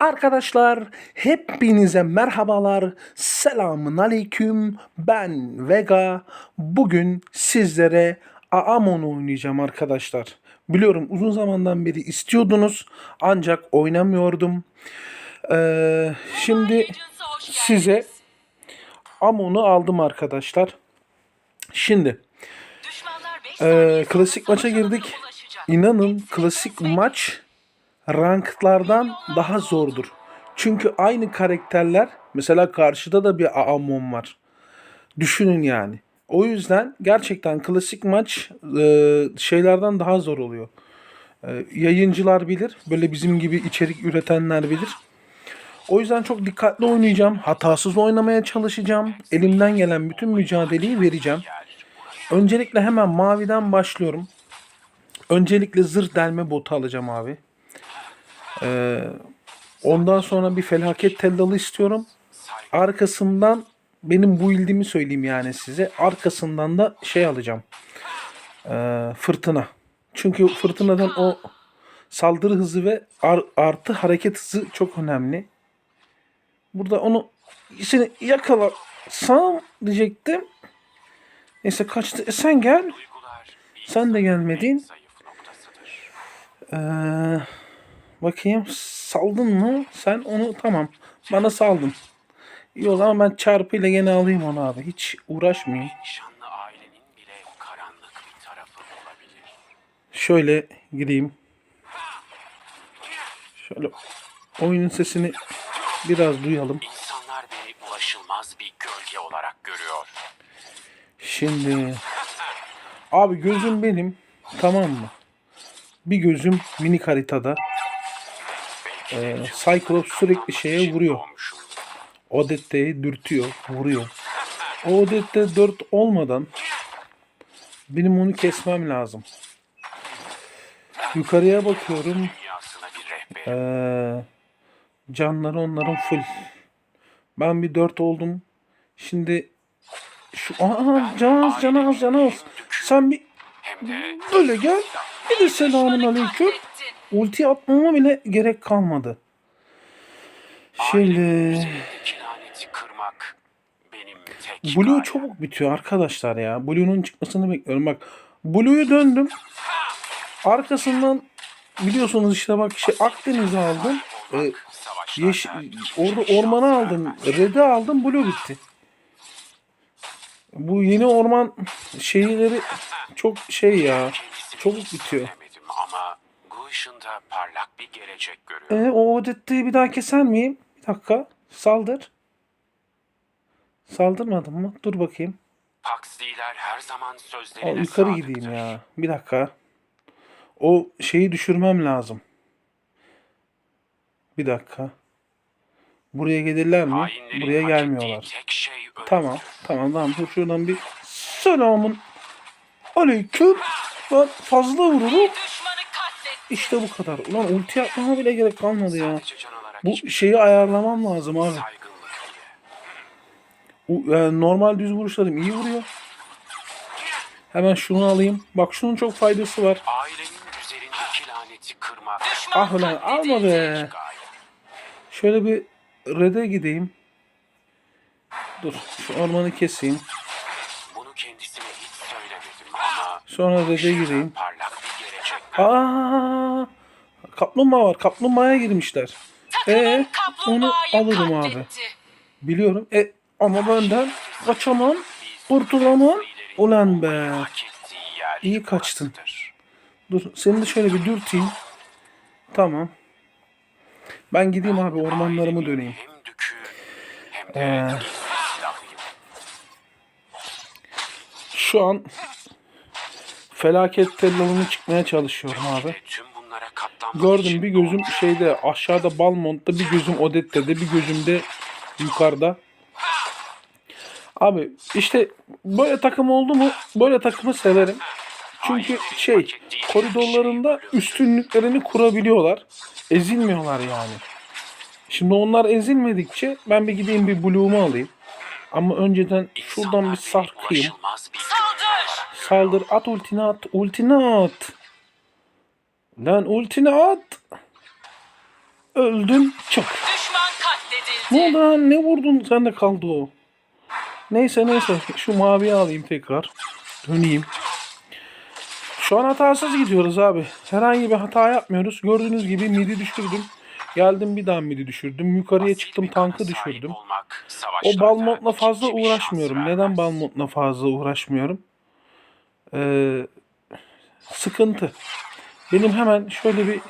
Arkadaşlar hepinize merhabalar. Selamun aleyküm. Ben Vega. Bugün sizlere Aamon oynayacağım arkadaşlar. Biliyorum uzun zamandan beri istiyordunuz ancak oynamıyordum. Ee, şimdi size Amon'u aldım arkadaşlar. Şimdi ee, klasik maça girdik. İnanın klasik maç ranklardan daha zordur. Çünkü aynı karakterler mesela karşıda da bir Aamon var. Düşünün yani. O yüzden gerçekten klasik maç e, şeylerden daha zor oluyor. E, yayıncılar bilir. Böyle bizim gibi içerik üretenler bilir. O yüzden çok dikkatli oynayacağım. Hatasız oynamaya çalışacağım. Elimden gelen bütün mücadeleyi vereceğim. Öncelikle hemen maviden başlıyorum. Öncelikle zırh delme botu alacağım abi. Ee, ondan sonra bir felaket tellalı istiyorum. Arkasından benim bu ildimi söyleyeyim yani size. Arkasından da şey alacağım. Ee, fırtına. Çünkü fırtınadan o saldırı hızı ve ar- artı hareket hızı çok önemli. Burada onu seni yakalasam diyecektim. Neyse kaçtı. E sen gel. Sen de gelmedin. Ee, bakayım saldın mı? Sen onu tamam. Bana saldın. İyi o zaman ben çarpıyla gene alayım onu abi. Hiç uğraşmayayım. Şöyle gireyim. Şöyle oyunun sesini biraz duyalım. İnsanlar beni ulaşılmaz bir gölge olarak görüyor. Şimdi abi gözüm benim tamam mı? Bir gözüm minik haritada. Ee, Cyclops sürekli şeye vuruyor. Odette'yi dürtüyor, vuruyor. O Odette 4 olmadan benim onu kesmem lazım. Yukarıya bakıyorum. Ee, canları onların full. Ben bir 4 oldum. Şimdi şu aa canaz canaz canaz. Sen bir böyle gel. Bir de selamun aleyküm. Ulti atmama bile gerek kalmadı. Tek Blue çabuk bitiyor arkadaşlar ya. Blue'nun çıkmasını bekliyorum. Bak Blue'yu döndüm. Arkasından biliyorsunuz işte bak şey Akdeniz'i aldım. Ee, yeş, orada ormanı aldım. Red'i aldım. Blue bitti. Bu yeni orman şeyleri çok şey ya. Çabuk bitiyor. Ama bu ışında parlak bir gelecek görüyorum. E, o Odette'yi bir daha keser miyim? Bir dakika. Saldır. Saldırmadım mı? Dur bakayım. Paxliler her zaman Aa, sözlerine yukarı sadıktır. gideyim ya. Bir dakika. O şeyi düşürmem lazım. Bir dakika. Buraya gelirler mi? Hainlerin Buraya gelmiyorlar. şey. Tamam. Tamam tamam. Dur şuradan bir selamun aleyküm. Ben fazla vururum. İşte bu kadar. Ulan ulti atmama bile gerek kalmadı ya. Bu şeyi ayarlamam lazım abi. yani normal düz vuruşlarım iyi vuruyor. Hemen şunu alayım. Bak şunun çok faydası var. Ailenin üzerindeki laneti kırmak Düşman Ah ulan alma be. Şöyle bir red'e gideyim. Dur şu ormanı keseyim. Ama Sonra red'e gireyim. Aa, kaplumbağa var. Kaplumbağaya girmişler. E onu alırım abi. Biliyorum. E ama benden kaçamam. Kurtulamam. Ulan be. İyi kaçtın. Dur seni de şöyle bir dürteyim. Tamam. Ben gideyim abi ormanlarımı döneyim. Ee, şu an felaket tellalını çıkmaya çalışıyorum abi. Gördüm bir gözüm şeyde aşağıda Balmont'ta bir gözüm Odette'de bir gözüm de yukarıda. Abi işte böyle takım oldu mu böyle takımı severim. Çünkü şey koridorlarında üstünlüklerini kurabiliyorlar. Ezilmiyorlar yani. Şimdi onlar ezilmedikçe ben bir gideyim bir Blue'umu alayım. Ama önceden şuradan bir sarkayım. Saldır. at ultini at ultini at. Lan ultini at. Öldün çık. Düşman katledildi. Ne oldu lan? Ne vurdun? Sen de kaldı o. Neyse neyse. Şu maviyi alayım tekrar. Döneyim. Şu an hatasız gidiyoruz abi. Herhangi bir hata yapmıyoruz. Gördüğünüz gibi midi düşürdüm. Geldim bir daha midi düşürdüm. Yukarıya çıktım tankı düşürdüm. O Balmond'la fazla uğraşmıyorum. Neden Balmond'la fazla uğraşmıyorum? Ee, sıkıntı. Benim hemen şöyle bir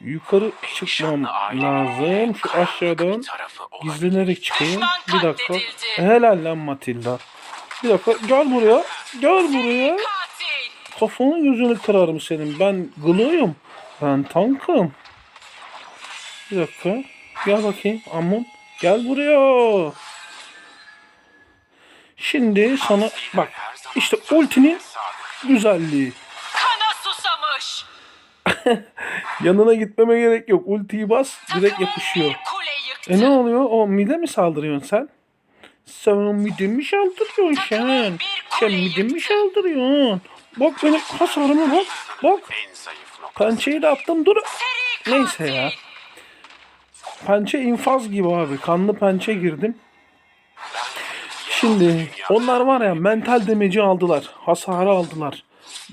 yukarı çıkmam lazım. Şu aşağıdan gizlenerek çıkayım. Bir dakika. Helal lan Matilda. Bir dakika. Gel buraya. Gel buraya. Kafanı gözünü kırarım senin. Ben gılıyım. Ben tankım. Bir dakika. Gel bakayım. Aman. Gel buraya. Şimdi sana bak. İşte ultinin. Güzelliği. Kana susamış. Yanına gitmeme gerek yok. Ultiyi bas. Direkt yapışıyor. E ne oluyor? O mide mi saldırıyorsun sen? Sen o mide mi saldırıyorsun sen? Sen mide mi saldırıyorsun? Bak benim hasarıma bak. Bak. Pençeyi de attım. Dur. Neyse ya. Pençe infaz gibi abi. Kanlı pençe girdim. Şimdi onlar var ya mental demeci aldılar. Hasarı aldılar.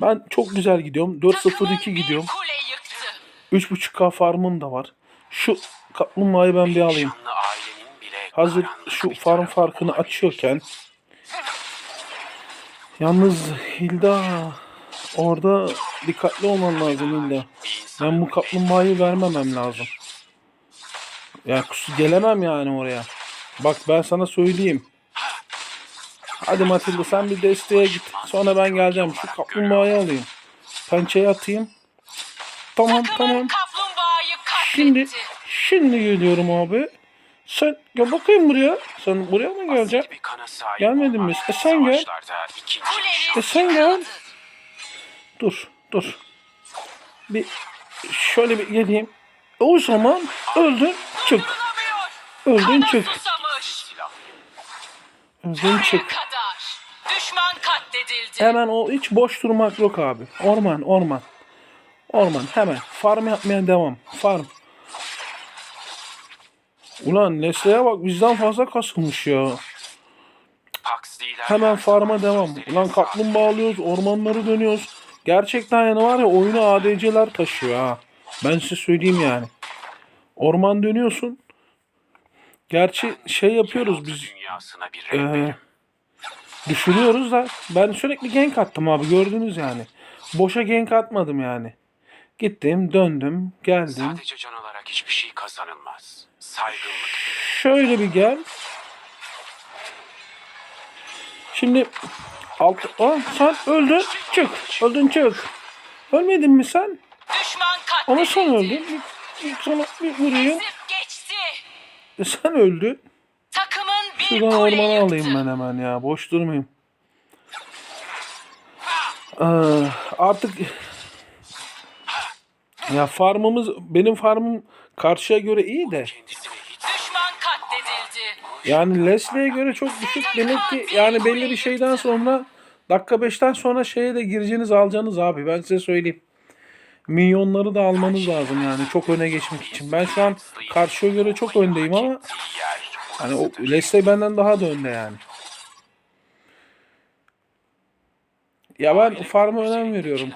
Ben çok güzel gidiyorum. Takımın 4-0-2 bir gidiyorum. kule yıktı. 3.5k farmım da var. Şu kaplumbağayı ben bir alayım. Hazır şu farm farkını açıyorken Yalnız Hilda orada dikkatli olman lazım Hilda. Ben bu kaplumbağayı vermemem lazım. Ya kus- gelemem yani oraya. Bak ben sana söyleyeyim. Hadi Matilda sen bir desteğe git. Sonra ben geleceğim. Şu kaplumbağayı alayım. Pençeye atayım. Tamam tamam. Şimdi şimdi geliyorum abi. Sen gel bakayım buraya. Sen buraya mı geleceksin? Gelmedin mi? E sen gel. E sen gel. Dur dur. Bir şöyle bir geleyim. O zaman öldün çık. Öldün çık. Öldün çık. Düşman katledildi. Hemen o hiç boş durmak yok abi. Orman orman. Orman hemen. Farm yapmaya devam. Farm. Ulan Leslie'ye bak bizden fazla kasılmış ya. Hemen farma devam. Ulan kaplumbağa alıyoruz, ormanları dönüyoruz. Gerçekten yani var ya oyunu ADC'ler taşıyor ha. Ben size söyleyeyim yani. Orman dönüyorsun. Gerçi şey yapıyoruz biz. Ee. Düşürüyoruz da ben sürekli gank attım abi gördünüz yani. Boşa gank atmadım yani. Gittim, döndüm, geldim. Sadece can olarak hiçbir şey kazanılmaz. Saygınlık. Şöyle bir gel. Şimdi alt Aa, sen öldün. Çık. Öldün çık. Ölmedin mi sen? Düşman Ama katledildi. sen öldün. Bir, bir sana bir vurayım. E, sen öldün. Bir Şuradan ormana alayım ben hemen ya. Boş durmayayım. Aa, artık ya farmımız benim farmım karşıya göre iyi de Düşman katledildi. yani Leslie'ye göre çok düşük demek ki yani belli bir şeyden sonra dakika 5'ten sonra şeye de gireceğiniz alacaksınız abi ben size söyleyeyim. Milyonları da almanız lazım yani çok öne geçmek için. Ben şu an karşıya göre çok öndeyim ama hani o Leslie benden daha da önde yani. Ya ben farm'a önem veriyorum.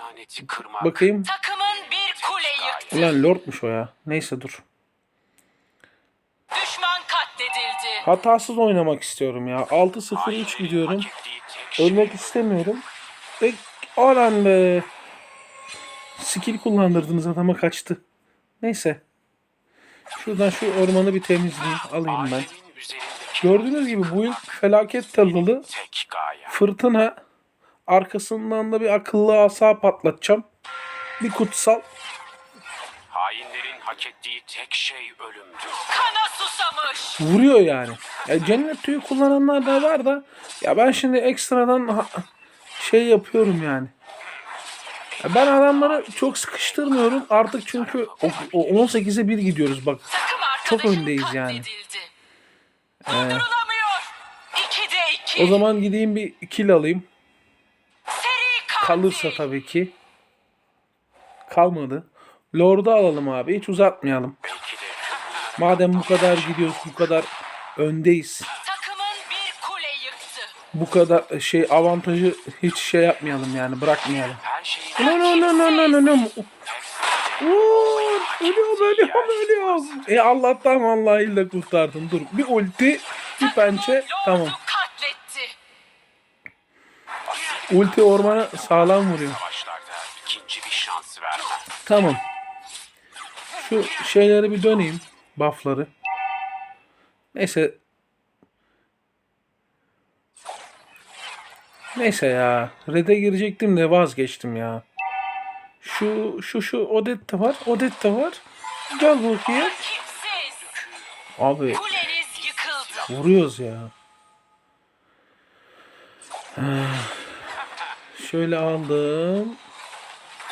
Bakayım. Takımın bir kule yıktı. Ulan lordmuş o ya. Neyse dur. Düşman katledildi. Hatasız oynamak istiyorum ya. 6-0-3 gidiyorum. Şey Ölmek istemiyorum. E, alan be. Skill kullandırdınız adama kaçtı. Neyse. Şuradan şu ormanı bir temizleyeyim. Alayım ben. Gördüğünüz gibi bu yıl felaket gaye. Fırtına. Arkasından da bir akıllı asa patlatacağım. Bir kutsal. Hainlerin hak ettiği tek şey ölümdür. Kana susamış. Vuruyor yani. Ya cennet tüyü kullananlar da var da ya ben şimdi ekstradan şey yapıyorum yani. Ya ben adamları çok sıkıştırmıyorum artık çünkü o, o 18'e 1 gidiyoruz bak. Çok öndeyiz yani. Katledildi. Durdurulamıyor. İkide iki. O zaman gideyim bir kill alayım. Seri katil. Kalırsa tabii ki. Kalmadı. Lord'u alalım abi. Hiç uzatmayalım. De Madem bu kadar gidiyoruz, bu kadar öndeyiz. Takımın bir kule yıktı. Bu kadar şey avantajı hiç şey yapmayalım yani bırakmayalım. No no no no no no no. Oo, ölüyorum ölüyorum ölüyorum. E Allah'tan vallahi de kurtardın. Dur bir ulti bir pençe tamam. katletti. Ulti ormana sağlam vuruyor. savaşlarda ikinci bir şans vermem. Tamam. Şu şeyleri bir döneyim. Buff'ları. Neyse. Neyse ya. Red'e girecektim de vazgeçtim ya. Şu şu şu Odette var. Odette var. Gel bakayım. Abi Kuleniz yıkıldı. vuruyoruz ya. Ah. Şöyle aldım.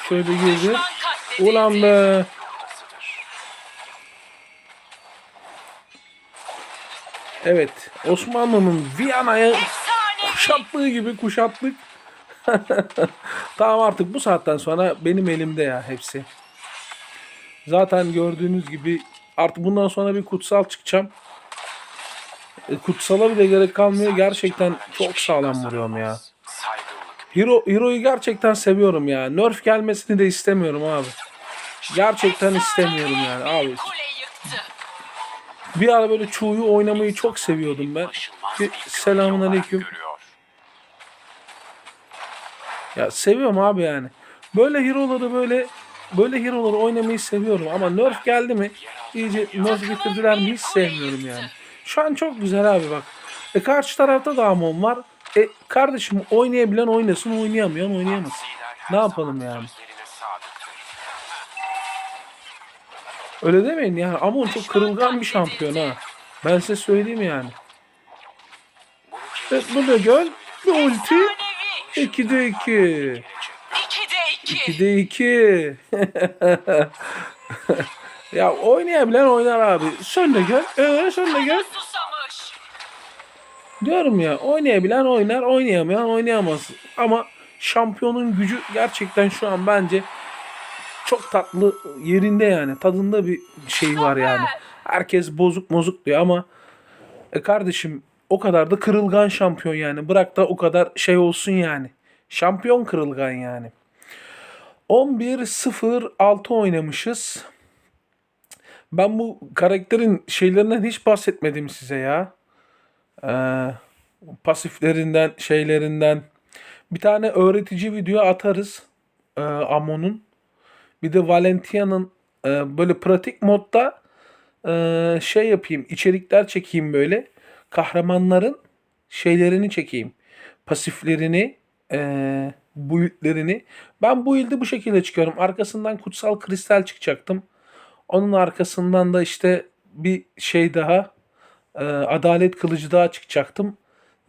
Şöyle. Düşman katledildi. Ulan be. Evet. Osmanlı'nın Viyana'ya Efsanevi. kuşattığı gibi kuşattık. tamam artık bu saatten sonra benim elimde ya hepsi. Zaten gördüğünüz gibi artık bundan sonra bir kutsal çıkacağım. E, kutsala bile gerek kalmıyor. Gerçekten çok sağlam vuruyorum ya. Hero, Hero'yu gerçekten seviyorum ya. Nerf gelmesini de istemiyorum abi. Gerçekten istemiyorum yani abi. Bir ara böyle Chu'yu oynamayı çok seviyordum ben. selamun aleyküm. Ya seviyorum abi yani. Böyle hero'ları böyle böyle hero'ları oynamayı seviyorum ama nerf geldi mi iyice nerf getirdiler mi hiç sevmiyorum yani. Şu an çok güzel abi bak. E karşı tarafta da Amon var. E kardeşim oynayabilen oynasın oynayamayan her Ne yapalım yani? Öyle demeyin yani Amon çok kırılgan bir şampiyon ha. Ben size söyleyeyim yani. Evet burada gör. Bir ulti. Efsanevi. 2'de 2. gelecek. İkide iki. 2'de 2. ya oynayabilen oynar abi. Sen de gel. Ee, sen de. Susamış. Diyorum ya oynayabilen oynar, oynayamayan oynayamaz. Ama şampiyonun gücü gerçekten şu an bence çok tatlı yerinde yani. Tadında bir şey var yani. Herkes bozuk bozuk diyor ama e kardeşim o kadar da kırılgan şampiyon yani. Bırak da o kadar şey olsun yani. Şampiyon kırılgan yani. 11-0-6 oynamışız. Ben bu karakterin şeylerinden hiç bahsetmedim size ya. Ee, pasiflerinden, şeylerinden. Bir tane öğretici video atarız. Ee, Amon'un. Bir de Valentia'nın e, böyle pratik modda e, şey yapayım. içerikler çekeyim böyle. Kahramanların şeylerini çekeyim. Pasiflerini, e, build'lerini. Ben bu build'i bu şekilde çıkıyorum. Arkasından kutsal kristal çıkacaktım. Onun arkasından da işte bir şey daha e, adalet kılıcı daha çıkacaktım.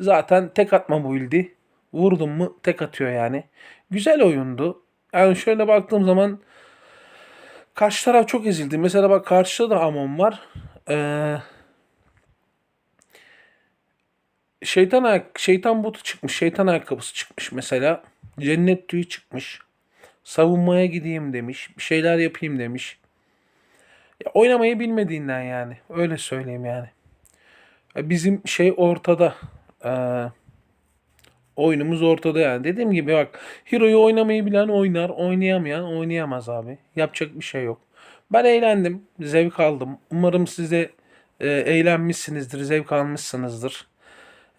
Zaten tek atma build'i. Vurdum mu tek atıyor yani. Güzel oyundu. Yani şöyle baktığım zaman karşı taraf çok ezildi. Mesela bak karşıda da Amon var. Ee, şeytan ayak, şeytan botu çıkmış. Şeytan ayakkabısı çıkmış mesela. Cennet tüyü çıkmış. Savunmaya gideyim demiş. Bir şeyler yapayım demiş. Ya oynamayı bilmediğinden yani. Öyle söyleyeyim yani. Ya Bizim şey ortada. Ee, oyunumuz ortada yani. Dediğim gibi bak Hero'yu oynamayı bilen oynar. Oynayamayan oynayamaz abi. Yapacak bir şey yok. Ben eğlendim. Zevk aldım. Umarım siz de e, eğlenmişsinizdir. Zevk almışsınızdır.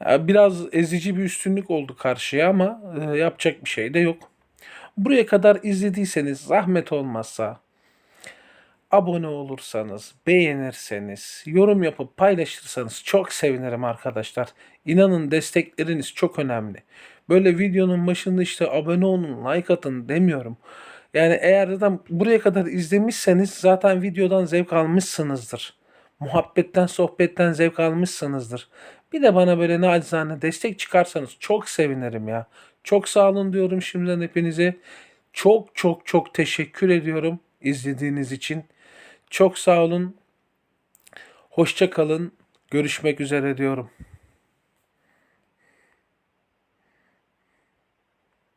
Biraz ezici bir üstünlük oldu karşıya ama e, yapacak bir şey de yok. Buraya kadar izlediyseniz zahmet olmazsa abone olursanız, beğenirseniz, yorum yapıp paylaşırsanız çok sevinirim arkadaşlar. İnanın destekleriniz çok önemli. Böyle videonun başında işte abone olun, like atın demiyorum. Yani eğer zaten buraya kadar izlemişseniz zaten videodan zevk almışsınızdır. Muhabbetten, sohbetten zevk almışsınızdır. Bir de bana böyle nacizane destek çıkarsanız çok sevinirim ya. Çok sağ olun diyorum şimdiden hepinize. Çok çok çok teşekkür ediyorum izlediğiniz için. Çok sağ olun. Hoşça kalın. Görüşmek üzere diyorum.